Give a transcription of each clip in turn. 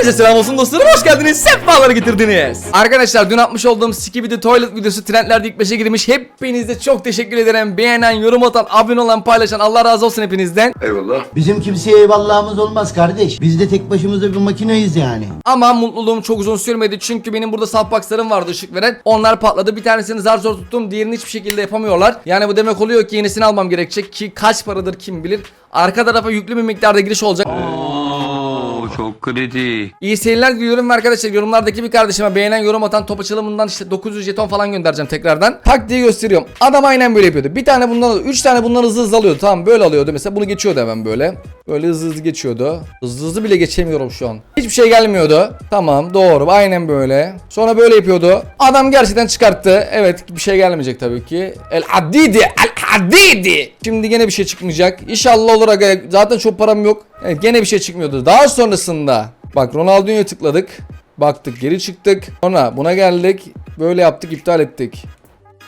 Hepinize selam olsun dostlarım. Hoş geldiniz. Sefalar getirdiniz. Arkadaşlar dün atmış olduğum Skibidi Toilet videosu trendlerde ilk 5'e girmiş. Hepinize çok teşekkür ederim. Beğenen, yorum atan, abone olan, paylaşan Allah razı olsun hepinizden. Eyvallah. Bizim kimseye eyvallahımız olmaz kardeş. Biz de tek başımıza bir makineyiz yani. Ama mutluluğum çok uzun sürmedi. Çünkü benim burada softboxlarım vardı ışık veren. Onlar patladı. Bir tanesini zar zor tuttum. Diğerini hiçbir şekilde yapamıyorlar. Yani bu demek oluyor ki yenisini almam gerekecek ki kaç paradır kim bilir. Arka tarafa yüklü bir miktarda giriş olacak. Oo, çok kritik. İyi seyirler diliyorum arkadaşlar yorumlardaki bir kardeşime beğenen yorum atan top açılımından işte 900 jeton falan göndereceğim tekrardan. Tak diye gösteriyorum. Adam aynen böyle yapıyordu. Bir tane bundan. 3 tane bundan hızlı hızlı alıyordu. Tamam böyle alıyordu. Mesela bunu geçiyordu hemen böyle. Böyle hızlı hızlı geçiyordu. Hızlı hızlı bile geçemiyorum şu an. Hiçbir şey gelmiyordu. Tamam doğru aynen böyle. Sonra böyle yapıyordu. Adam gerçekten çıkarttı. Evet bir şey gelmeyecek tabii ki. El adidi el adidi. Şimdi gene bir şey çıkmayacak. İnşallah olur aga. Zaten çok param yok. Evet gene bir şey çıkmıyordu. Daha sonrasında bak Ronaldinho'ya tıkladık. Baktık geri çıktık. Sonra buna geldik. Böyle yaptık iptal ettik.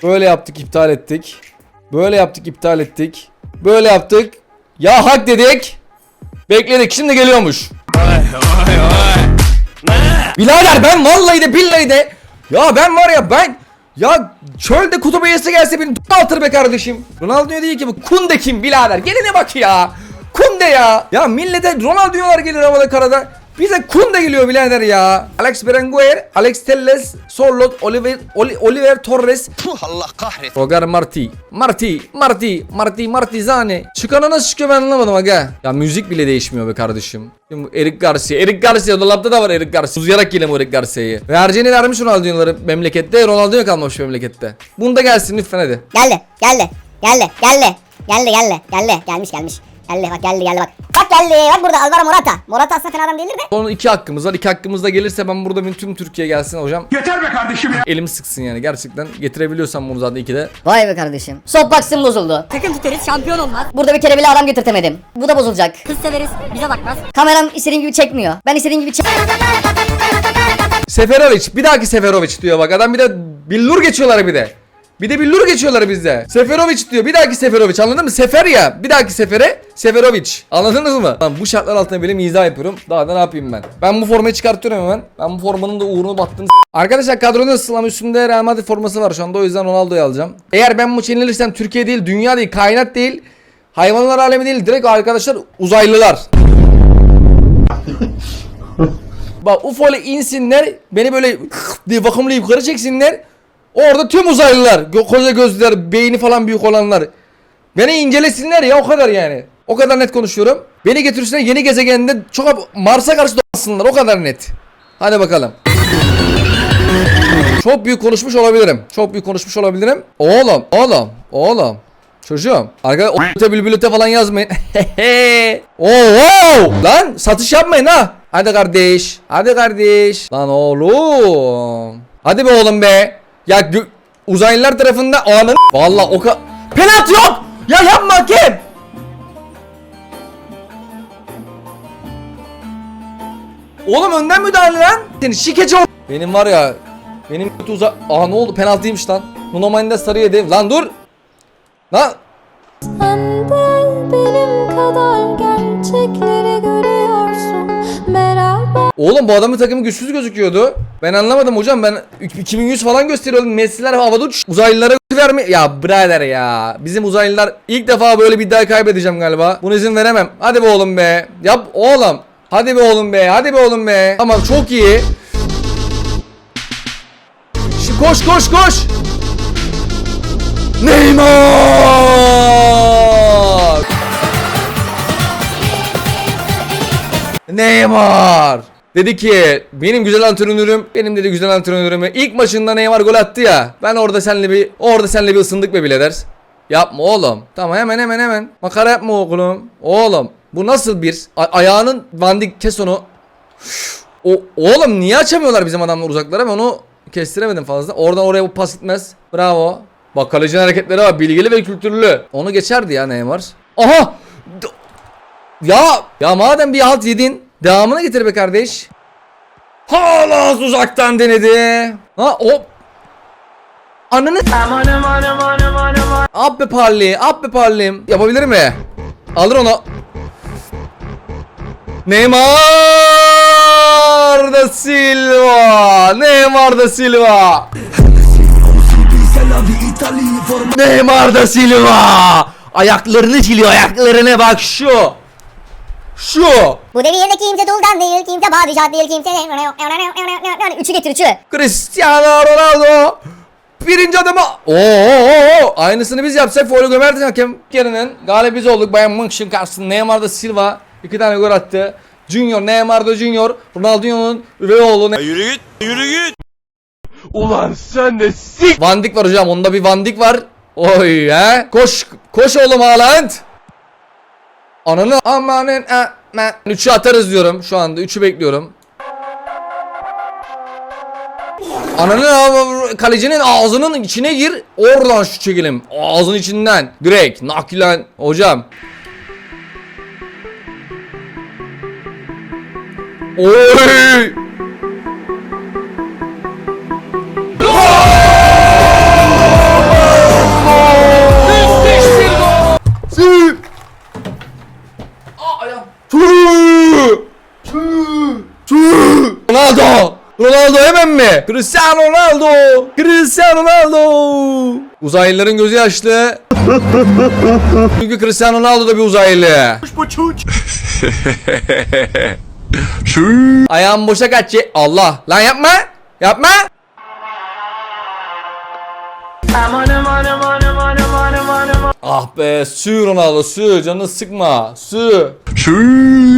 Böyle yaptık iptal ettik. Böyle yaptık iptal ettik. Böyle yaptık. Ya hak dedik. Bekledik şimdi geliyormuş. Birader ben vallahi de billahi de ya ben var ya ben ya çölde kutup ayısı gelse beni altır be kardeşim. Ronaldinho değil ki bu Kunde kim birader gelene bak ya. Kunde ya. Ya millete Ronaldinho'lar gelir havada karada. Bize Kunde geliyor birader ya. Alex Berenguer, Alex Telles, Sorlot, Oliver, Oli- Oliver Torres, Allah kahretsin. Roger Marti. Marti, Marti, Marti, Martizane. Çıkana nasıl çıkıyor ben anlamadım aga. Ya müzik bile değişmiyor be kardeşim. Şimdi Eric Garcia. Eric Garcia dolapta da var Eric Garcia. Uzayarak yiyelim o Eric Garcia'yı. Ve harcını vermiş Ronaldinho'ları memlekette. Ronaldinho kalmamış memlekette. Bunda gelsin lütfen hadi. Geldi, geldi, geldi, geldi, geldi, geldi, geldi, gelmiş, gelmiş. Geldi, bak geldi, geldi bak. Bak geldi, bak burada Alvaro Morata. Morata aslında fena adam değildir de. Son iki hakkımız var. İki hakkımız da gelirse ben burada benim tüm Türkiye gelsin hocam. Yeter be kardeşim ya. Elimi sıksın yani gerçekten. Getirebiliyorsam bunu zaten ikide. Vay be kardeşim. Softbox'ım bozuldu. Takım tutarız, şampiyon olmaz. Burada bir kere bile adam getirtemedim. Bu da bozulacak. Kız severiz, bize bakmaz. Kameram istediğim gibi çekmiyor. Ben istediğim gibi çek... Seferovic. Bir dahaki Seferovic diyor bak. Adam bir de billur geçiyorlar bir de. Bir de billur geçiyorlar bizde. Seferovic diyor. Bir dahaki Seferovic anladın mı? Sefer ya. Bir dahaki sefere Seferovic. Anladınız mı? Lan bu şartlar altında bile mizah yapıyorum. Daha da ne yapayım ben? Ben bu formayı çıkartıyorum hemen. Ben bu formanın da uğrunu battığını s- Arkadaşlar kadronun ıslam üstünde Real Madrid forması var şu anda. O yüzden Ronaldo'yu alacağım. Eğer ben bu yenilirsem Türkiye değil, dünya değil, kainat değil, hayvanlar alemi değil. Direkt arkadaşlar uzaylılar. Bak UFO ile insinler beni böyle diye vakumla yukarı çeksinler. Orada tüm uzaylılar, koca gözlüler, beyni falan büyük olanlar beni incelesinler ya o kadar yani. O kadar net konuşuyorum. Beni getirsinler yeni gezegende çok Mars'a karşı dolaşsınlar o kadar net. Hadi bakalım. Çok büyük konuşmuş olabilirim. Çok büyük konuşmuş olabilirim. Oğlum, oğlum, oğlum. Çocuğum. Arkadaşlar o bülbülüte falan yazmayın. Oo, lan satış yapmayın ha. Hadi kardeş. Hadi kardeş. Lan oğlum. Hadi be oğlum be. Ya uzaylılar tarafında anın Vallahi o ka Penaltı yok. Ya yapma hakem. Oğlum önden müdahale lan. Seni şikeci ol. Benim var ya. Benim kötü uza... Aa ne oldu penaltıymış lan. Nuno Mendes sarı yedi. Lan dur. Lan. Sen benim kadar gerçekleri görüyorsun Oğlum bu adamın takımı güçsüz gözüküyordu. Ben anlamadım hocam ben 2100 falan gösteriyordum. Messi'ler havada uç. Uzaylılara verme. Ya birader ya. Bizim uzaylılar ilk defa böyle bir iddia kaybedeceğim galiba. Buna izin veremem. Hadi be oğlum be. Yap oğlum. Hadi be oğlum be. Hadi be oğlum be. Tamam çok iyi. Şimdi koş koş koş. Neymar. Neymar. Dedi ki benim güzel antrenörüm benim dedi güzel antrenörüm ilk maçında Neymar gol attı ya ben orada senle bir orada senle bir ısındık be birader. Yapma oğlum. Tamam hemen hemen hemen. Makara yapma oğlum. Oğlum bu nasıl bir A- ayağının bandik kes onu. O oğlum niye açamıyorlar bizim adamlar uzaklara ben onu kestiremedim fazla. Oradan oraya bu pas gitmez. Bravo. Bak kalecinin hareketleri var. Bilgili ve kültürlü. Onu geçerdi ya Neymar. Aha! Ya ya madem bir halt yedin devamını getir be kardeş. Hala uzaktan denedi. Ha hop. Ananı Ab be parli, ab be parlim. Yapabilir mi? Alır onu. Neymar! da Silva. Neymar da Silva. Neymar da Silva. Ayaklarını siliyor ayaklarını bak şu. Şu. Bu devirde kimse duldan değil, kimse padişah değil, kimse... Üçü getir üçü. Cristiano Ronaldo. Birinci adamı. Oo, oo, oo. Aynısını biz yapsak foul gömerdik hakem. Yerinin galibi biz olduk. Bayern München karşısında Neymar da Silva iki tane gol attı. Junior, Neymar da Junior, Ronaldinho'nun üvey oğlu. Ne- Yürü git, yürü git. Van Dijk var hocam. Onda bir Van Dijk var. Oy he. Koş koş oğlum Haaland. Ananı amanın aman. Üçü atarız diyorum şu anda. Üçü bekliyorum. Ananı kalecinin ağzının içine gir. Oradan şu çekelim. Ağzın içinden. Direkt naklen. Hocam. Oy. Cristiano Ronaldo. Cristiano Ronaldo. Uzaylıların gözü yaşlı. Çünkü Cristiano Ronaldo da bir uzaylı. Ayağım boşa kaç. Allah. Lan yapma. Yapma. Ah be sü Ronaldo sü canını sıkma sü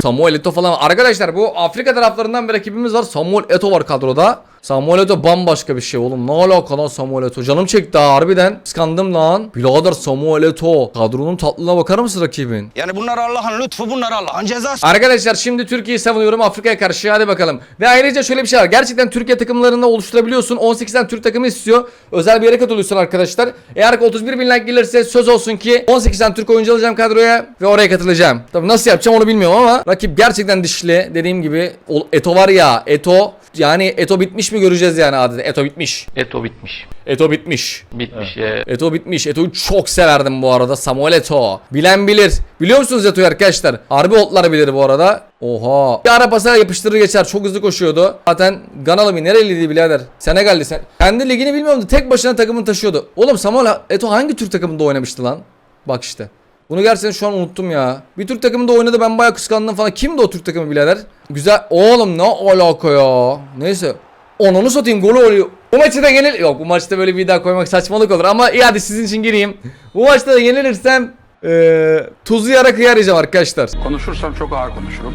Samuel Eto'o falan Arkadaşlar bu Afrika taraflarından bir rakibimiz var Samuel Eto'o var kadroda Samuel Eto'o bambaşka bir şey oğlum ne alaka lan Samuel Eto'o canım çekti ha harbiden Kıskandım lan Birader Samuel Eto'o Kadronun tatlılığına bakar mısın rakibin Yani bunlar Allah'ın lütfu, bunlar Allah'ın cezası. Arkadaşlar şimdi Türkiye'yi savunuyorum Afrika'ya karşı hadi bakalım. Ve ayrıca şöyle bir şey var. Gerçekten Türkiye takımlarını oluşturabiliyorsun. 18'den Türk takımı istiyor. Özel bir yere katılıyorsun arkadaşlar. Eğer 31 bin like gelirse söz olsun ki 18'den Türk oyuncu alacağım kadroya ve oraya katılacağım. Tabii nasıl yapacağım onu bilmiyorum ama rakip gerçekten dişli. Dediğim gibi Eto var ya Eto yani Eto bitmiş mi göreceğiz yani adeta. Eto bitmiş. Eto bitmiş. Eto bitmiş. Bitmiş. Ee, Eto bitmiş. Eto'yu çok severdim bu arada. Samuel Eto. Bilen bilir. Biliyor musunuz Eto'yu arkadaşlar? Harbi otlar bilir bu arada. Oha. Bir ara pasaya yapıştırır geçer. Çok hızlı koşuyordu. Zaten Ganalı bir nereliydi birader? Senegalli sen. Kendi ligini bilmiyorum. Tek başına takımını taşıyordu. Oğlum Samuel Eto hangi Türk takımında oynamıştı lan? Bak işte. Bunu gerçekten şu an unuttum ya. Bir Türk takımında oynadı ben bayağı kıskandım falan. Kimdi o Türk takımı birader? Güzel. Oğlum ne alaka ya. Neyse. Onunu satayım golü oluyor. Bu maçı da yenil... Yok bu maçta böyle bir daha koymak saçmalık olur ama iyi hadi sizin için gireyim. Bu maçta da yenilirsem eee tuzlu yara kıyar yiyeceğim arkadaşlar. konuşursam çok ağır konuşurum.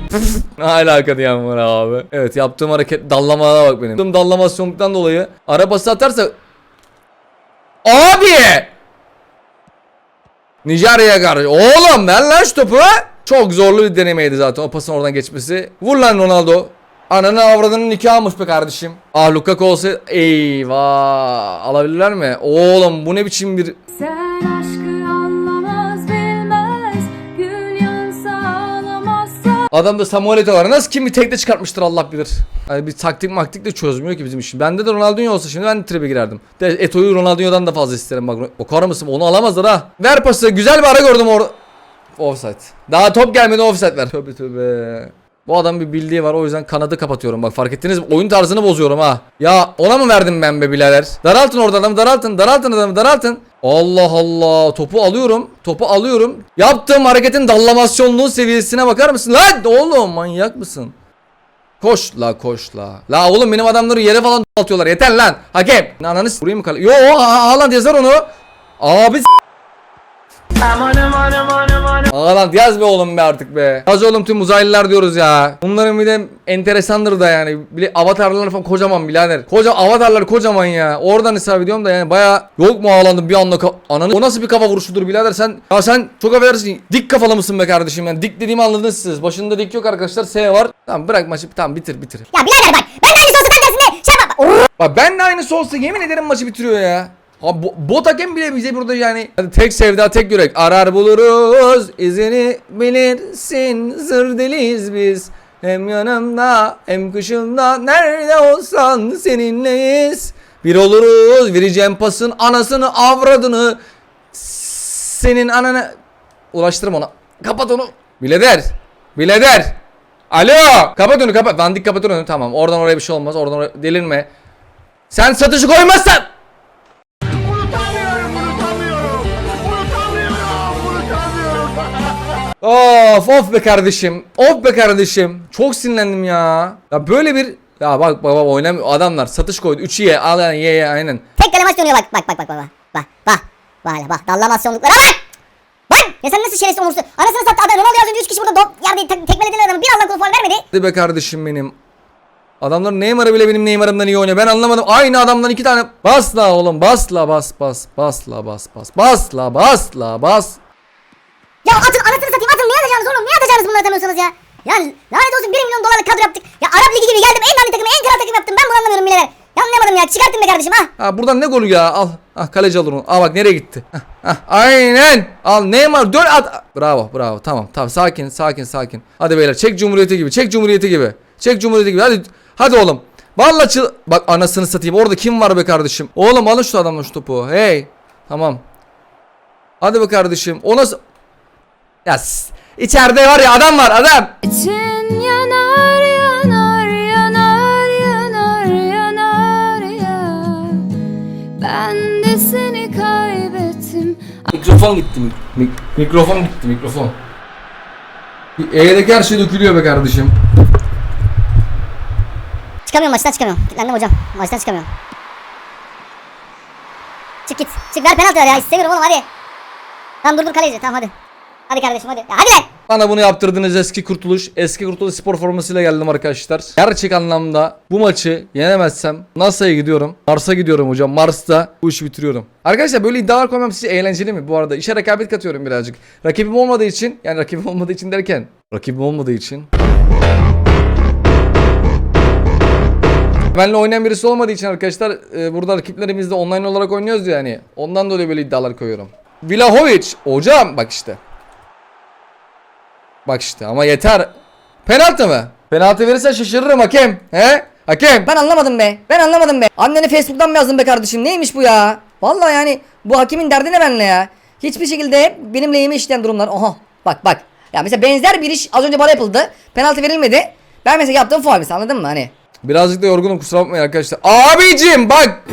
Alaka diyen var abi. Evet yaptığım hareket dallamaya bak benim. Yaptığım dallamasyonluktan dolayı arabası atarsa... Abi! Nijerya'ya karşı. Oğlum ver lan şu topu. Çok zorlu bir denemeydi zaten o pasın oradan geçmesi. Vur lan Ronaldo. Ananı avradının nikahı almış be kardeşim. Ah Lukaku olsa eyvah alabilirler mi? Oğlum bu ne biçim bir Sen aşkı anlamaz bilmez Gül yansa ağlamazsa Adamda Samuel Eto'o var. Nasıl kim bir tekte çıkartmıştır Allah bilir. Yani bir taktik maktik de çözmüyor ki bizim işin. Bende de Ronaldinho olsa şimdi ben de tribe girerdim. De Eto'yu Ronaldinho'dan da fazla isterim bak. Bakar mısın? Onu alamazlar ha. Ver pası. Güzel bir ara gördüm orada. Offside. Daha top gelmedi offside ver. Tövbe tövbe. Bu adam bir bildiği var o yüzden kanadı kapatıyorum bak fark ettiniz mi? Oyun tarzını bozuyorum ha. Ya ona mı verdim ben be birader? Daraltın orada adamı daraltın daraltın adamı daraltın. Allah Allah topu alıyorum topu alıyorum. Yaptığım hareketin dallamasyonluğu seviyesine bakar mısın? Lan oğlum manyak mısın? Koş la koş la. La oğlum benim adamları yere falan atıyorlar. Yeter lan. Hakem. Ananı vurayım mı kale? Yo Ha- Haaland yazar onu. Abi s- Haaland yaz be oğlum be artık be. Yaz oğlum tüm uzaylılar diyoruz ya. Bunların bir de enteresandır da yani. Bile avatarlar falan kocaman birader. Koca avatarlar kocaman ya. Oradan hesap ediyorum da yani baya yok mu Haaland'ın bir anda ananı. O nasıl bir kafa vuruşudur birader sen. Ya sen çok affedersin. Dik kafalı mısın be kardeşim yani. Dik dediğimi anladınız siz. Başında dik yok arkadaşlar. S var. Tamam bırak maçı. Tamam bitir bitir. Ya birader bak ben de aynı sosu tersine şey. Bak ben de aynısı olsa yemin ederim maçı bitiriyor ya. Abi bo- bile bize burada yani Hadi tek sevda tek yürek arar buluruz izini bilirsin zır deliyiz biz hem yanımda hem kışımda nerede olsan seninleyiz bir oluruz vereceğim pasın anasını avradını senin ananı ulaştırma ona kapat onu bile der bile der Alo. Kapat önü kapat. Van Dijk kapat önü. Tamam. Oradan oraya bir şey olmaz. Oradan oraya delirme. Sen satışı koymazsan. Of of be kardeşim. Of be kardeşim. Çok sinirlendim ya. Ya böyle bir ya bak baba oynamıyor adamlar satış koydu 3'ü ye al yani ye ye aynen. Tek kale maç dönüyor bak bak bak bak bak. Bak bak. Bak bak dallamasyonluklara bak. Bak ya sen nasıl şerefsiz umursun. Anasını sattı adam Ronaldo az önce 3 kişi burada dop yerde tek- tekmelediler adamı. Bir Allah kulu faul vermedi. Hadi be kardeşim benim. Adamlar Neymar'ı bile benim Neymar'ımdan iyi oynuyor. Ben anlamadım. Aynı adamdan iki tane. Bas la oğlum. Bas la bas bas. Bas la bas bas. Bas la bas. Ya atın anasını atacaksınız bunu atamıyorsunuz ya? Ya lanet olsun 1 milyon dolarlık kadro yaptık. Ya Arap Ligi gibi geldim en dandik takımı en kral takım yaptım. Ben bunu anlamıyorum birader. Ya anlayamadım ya. Çıkartın be kardeşim ha. Ha buradan ne golü ya? Al. Ah kaleci alır onu. Aa bak nereye gitti? Hah, hah, aynen. Al Neymar dön at. Bravo bravo. Tamam tamam sakin sakin sakin. Hadi beyler çek cumhuriyeti gibi. Çek cumhuriyeti gibi. Çek cumhuriyeti gibi. Hadi hadi oğlum. Vallahi çıl... Bak anasını satayım. Orada kim var be kardeşim? Oğlum alın şu adamdan şu topu. Hey. Tamam. Hadi be kardeşim. O nasıl... Ya içeride var ya adam var adam. İçin yanar yanar yanar yanar yanar ya Ben de seni kaybettim Mikrofon gitti. Mik- mikrofon gitti mikrofon. E'deki her şey dökülüyor be kardeşim. Çıkamıyorum maçtan çıkamıyorum. Kilitlendim hocam. Maçtan çıkamıyorum. Çık git. Çık ver penaltı ver ya. İstemiyorum oğlum hadi. Tamam dur dur kaleci. Tamam hadi. Hadi kardeşim hadi. Hadi lan. Bana bunu yaptırdığınız eski kurtuluş, eski kurtuluş spor formasıyla geldim arkadaşlar. Gerçek anlamda bu maçı yenemezsem NASA'ya gidiyorum. Mars'a gidiyorum hocam. Mars'ta bu işi bitiriyorum. Arkadaşlar böyle iddialar koymam sizce eğlenceli mi? Bu arada işe rekabet katıyorum birazcık. Rakibim olmadığı için, yani rakibim olmadığı için derken, rakibim olmadığı için Benle oynayan birisi olmadığı için arkadaşlar e, burada rakiplerimizle online olarak oynuyoruz ya yani. Ondan dolayı böyle iddialar koyuyorum. Vlahovic hocam bak işte. Bak işte ama yeter. Penaltı mı? Penaltı verirsen şaşırırım hakem. He? Hakem. Ben anlamadım be. Ben anlamadım be. Anneni Facebook'tan mı yazdın be kardeşim? Neymiş bu ya? Vallahi yani bu hakimin derdi ne benimle ya? Hiçbir şekilde benim lehime işleyen durumlar. Oha bak bak. Ya mesela benzer bir iş az önce bana yapıldı. Penaltı verilmedi. Ben mesela yaptığım faul mesela anladın mı hani? Birazcık da yorgunum kusura bakmayın arkadaşlar. Abicim bak.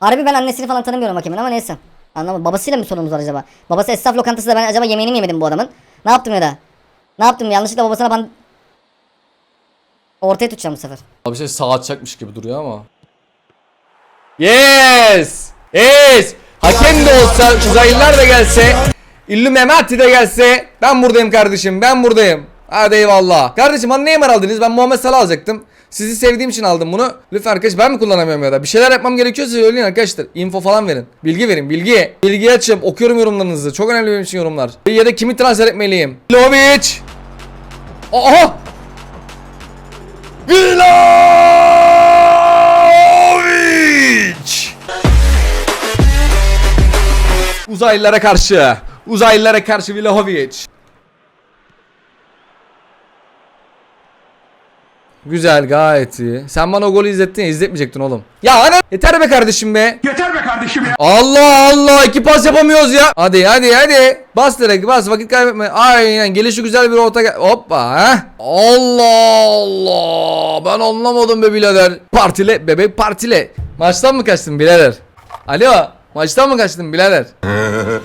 Harbi ben annesini falan tanımıyorum hakemin ama neyse. Anlamadım. Babasıyla mı sorunumuz var acaba? Babası esnaf lokantasında ben acaba yemeğini mi yemedim bu adamın? Ne yaptım ya da? Ne yaptım? Yanlışlıkla babasına ben... Ortaya tutacağım bu sefer. Bir şey sağ atacakmış gibi duruyor ama. Yes! Yes! Hakem de olsa, uzaylılar da gelse, Illuminati de gelse ben buradayım kardeşim ben buradayım. Hadi eyvallah. Kardeşim bana Neymar aldınız ben Muhammed Salah alacaktım. Sizi sevdiğim için aldım bunu. Lütfen arkadaş ben mi kullanamıyorum ya da bir şeyler yapmam gerekiyorsa söyleyin arkadaşlar. Info falan verin. Bilgi verin bilgi. Bilgi açım okuyorum yorumlarınızı. Çok önemli benim için yorumlar. Ya da kimi transfer etmeliyim? Lovic! Aha! Vlahovic! Uzaylılara karşı. Uzaylılara karşı Vlahovic. Güzel gayet iyi. Sen bana o golü izlettin ya izletmeyecektin oğlum. Ya ana yeter be kardeşim be. Yeter be kardeşim ya. Allah Allah iki pas yapamıyoruz ya. Hadi hadi hadi. Bas direkt bas vakit kaybetme. Aynen gelişi güzel bir orta gel. Hoppa ha. Allah Allah. Ben anlamadım be birader. Partile bebek partile. Maçtan mı kaçtın birader? Alo. Maçtan mı kaçtın birader?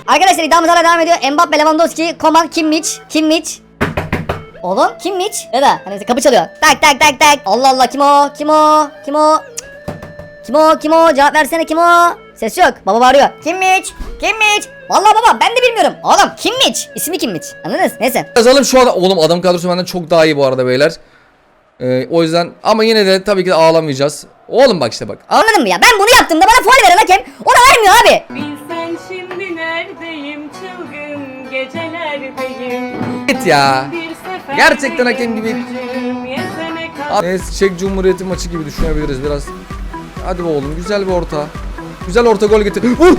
Arkadaşlar iddiamız hala devam ediyor. Mbappe, Lewandowski, Koman, Kimmich, Kimmich. Oğlum Kimmich. Ne da? Hani kapı çalıyor. Tak tak tak tak. Allah Allah kim o? Kim o? Kim o? Cık. Kim o? Kim o? Cevap versene kim o? Ses yok. Baba bağırıyor. Kimmich. Kimmich. Vallahi baba ben de bilmiyorum. Oğlum Kimmich. İsmi Kimmich. Anladınız? Neyse. Yazalım şu anda. Oğlum adam kadrosu benden çok daha iyi bu arada beyler. Ee, o yüzden ama yine de tabii ki de ağlamayacağız. Oğlum bak işte bak. Anladın mı ya? Ben bunu yaptığımda bana faul veren hakem ona vermiyor abi. Bilsen şimdi neredeyim çılgın gecelerdeyim Git ya. Bir Gerçekten hakem gibi. Neyse Çek Cumhuriyeti maçı gibi düşünebiliriz biraz. Hadi be oğlum güzel bir orta. Güzel orta gol getir. Vur!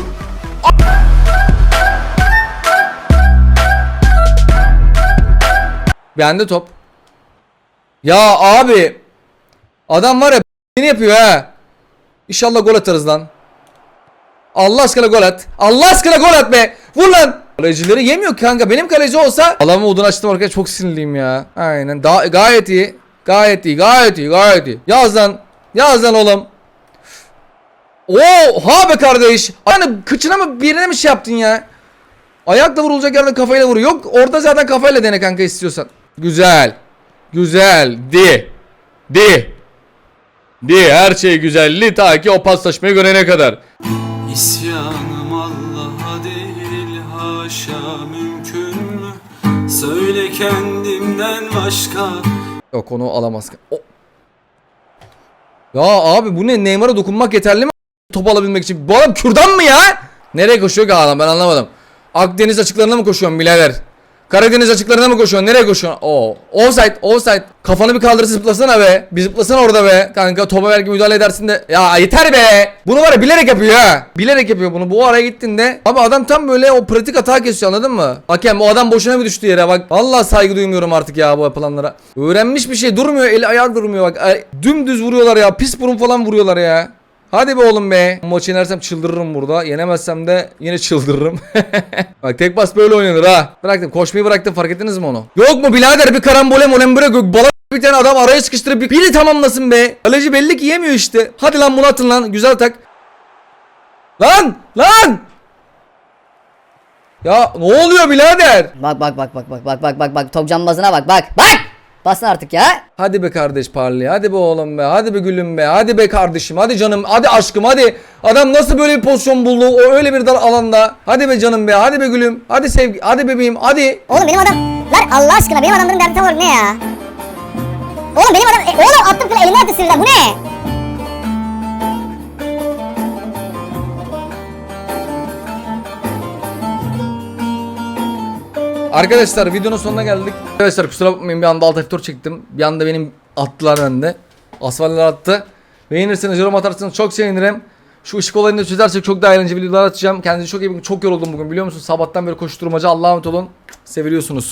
Bende top. Ya abi. Adam var ya ne yapıyor ha. İnşallah gol atarız lan. Allah aşkına gol at. Allah aşkına gol at be. Vur lan. Kalecileri yemiyor kanka. Benim kaleci olsa Alamı odun açtım arkadaşlar çok sinirliyim ya. Aynen. Daha gayet iyi. Gayet iyi. Gayet iyi. Gayet iyi. Yaz lan. Yaz lan oğlum. Oha be kardeş. Hani kıçına mı birine mi şey yaptın ya? Ayakla vurulacak yerde kafayla vuruyor. Yok orada zaten kafayla dene kanka istiyorsan. Güzel. Güzel. Di. Di. Di her şey güzelli ta ki o paslaşmayı görene kadar. Değil haşa mümkün mü? Söyle kendimden başka Yok onu alamaz. O... Ya abi bu ne Neymar'a dokunmak yeterli mi? Top alabilmek için. Bu adam kürdan mı ya? Nereye koşuyor ki adam ben anlamadım. Akdeniz açıklarına mı koşuyorsun birader? Karadeniz açıklarına mı koşuyorsun? Nereye koşuyorsun? Oo. Offside, offside. Kafanı bir kaldır zıplasana be. Bir zıplasana orada be. Kanka topa belki müdahale edersin de. Ya yeter be. Bunu var ya bilerek yapıyor ha. Bilerek yapıyor bunu. Bu araya gittiğinde. Abi adam tam böyle o pratik hata kesiyor anladın mı? Hakem o adam boşuna bir düştü yere bak. Vallahi saygı duymuyorum artık ya bu yapılanlara. Öğrenmiş bir şey durmuyor. Eli ayağı durmuyor bak. Dümdüz vuruyorlar ya. Pis burun falan vuruyorlar ya. Hadi be oğlum be. Maçı yenersem çıldırırım burada. Yenemezsem de yine çıldırırım. Bak tek pas böyle oynanır ha. Bıraktım. Koşmayı bıraktım. Fark ettiniz mi onu? Yok mu birader bir karambole molembure gök bala bir tane adam araya sıkıştırıp bir- biri tamamlasın be. Kaleci belli ki yemiyor işte. Hadi lan bunu atın lan. Güzel tak. Lan! Lan! Ya ne oluyor birader? Bak bak bak bak bak bak bak bak bak top cambazına bak bak bak. Basın artık ya. Hadi be kardeş parlaya. Hadi be oğlum be. Hadi be gülüm be. Hadi be kardeşim. Hadi canım. Hadi aşkım. Hadi. Adam nasıl böyle bir pozisyon buldu? O öyle bir dar alanda. Hadi be canım be. Hadi be gülüm. Hadi sevgi. Hadi bebeğim. Hadi. Oğlum benim adam... Lan Allah aşkına benim adamların derdi tam olarak ne ya? Oğlum benim adam... E, oğlum attım kıla elime attı bu ne? Arkadaşlar videonun sonuna geldik. Arkadaşlar kusura bakmayın bir anda alt F4 çektim. Bir anda benim attılar bende. Asfaller attı. Beğenirseniz yorum atarsanız çok sevinirim. Şu ışık olayını da çözersek çok daha eğlenceli videolar atacağım. Kendinize çok iyi bakın. Çok yoruldum bugün biliyor musunuz? Sabahtan beri koşturmaca. Allah'a emanet olun. Seviliyorsunuz.